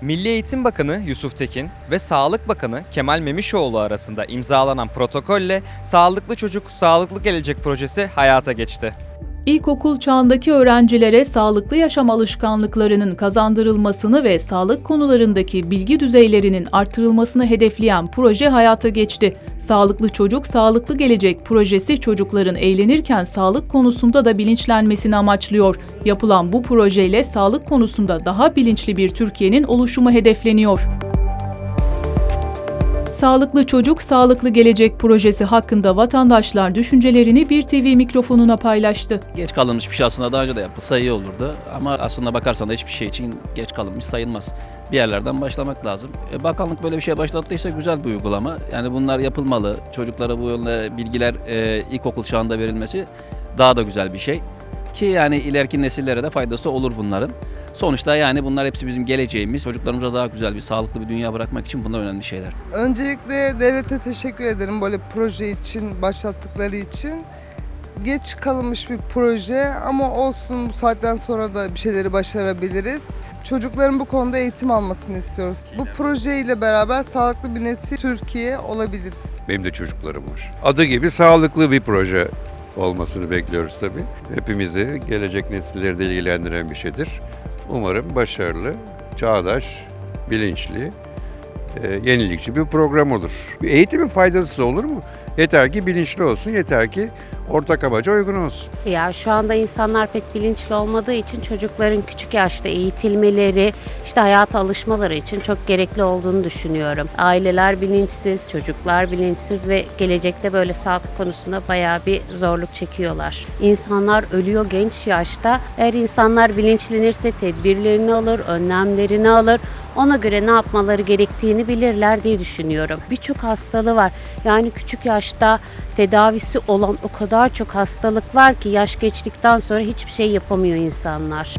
Milli Eğitim Bakanı Yusuf Tekin ve Sağlık Bakanı Kemal Memişoğlu arasında imzalanan protokolle Sağlıklı Çocuk Sağlıklı Gelecek projesi hayata geçti. İlkokul çağındaki öğrencilere sağlıklı yaşam alışkanlıklarının kazandırılmasını ve sağlık konularındaki bilgi düzeylerinin artırılmasını hedefleyen proje hayata geçti. Sağlıklı Çocuk Sağlıklı Gelecek projesi çocukların eğlenirken sağlık konusunda da bilinçlenmesini amaçlıyor. Yapılan bu projeyle sağlık konusunda daha bilinçli bir Türkiye'nin oluşumu hedefleniyor. Sağlıklı Çocuk Sağlıklı Gelecek projesi hakkında vatandaşlar düşüncelerini bir TV mikrofonuna paylaştı. Geç kalınmış bir şey aslında daha önce de yapılsa iyi olurdu. Ama aslında bakarsan da hiçbir şey için geç kalınmış sayılmaz. Bir yerlerden başlamak lazım. E, bakanlık böyle bir şey başlattıysa güzel bir uygulama. Yani bunlar yapılmalı. Çocuklara bu yolda bilgiler e, ilkokul çağında verilmesi daha da güzel bir şey. Ki yani ileriki nesillere de faydası olur bunların. Sonuçta yani bunlar hepsi bizim geleceğimiz. Çocuklarımıza daha güzel bir, sağlıklı bir dünya bırakmak için bunlar önemli şeyler. Öncelikle devlete teşekkür ederim böyle proje için, başlattıkları için. Geç kalınmış bir proje ama olsun bu saatten sonra da bir şeyleri başarabiliriz. Çocukların bu konuda eğitim almasını istiyoruz. Bu projeyle beraber sağlıklı bir nesil Türkiye olabiliriz. Benim de çocuklarım var. Adı gibi sağlıklı bir proje olmasını bekliyoruz tabii. Hepimizi gelecek nesilleri de ilgilendiren bir şeydir. Umarım başarılı, çağdaş, bilinçli, e, yenilikçi bir program olur. Eğitimin faydası olur mu? Yeter ki bilinçli olsun, yeter ki ortak amaca uygun olsun. Ya şu anda insanlar pek bilinçli olmadığı için çocukların küçük yaşta eğitilmeleri, işte hayata alışmaları için çok gerekli olduğunu düşünüyorum. Aileler bilinçsiz, çocuklar bilinçsiz ve gelecekte böyle sağlık konusunda bayağı bir zorluk çekiyorlar. İnsanlar ölüyor genç yaşta. Eğer insanlar bilinçlenirse tedbirlerini alır, önlemlerini alır. Ona göre ne yapmaları gerektiğini bilirler diye düşünüyorum. Birçok hastalığı var. Yani küçük yaşta tedavisi olan o kadar çok hastalık var ki yaş geçtikten sonra hiçbir şey yapamıyor insanlar.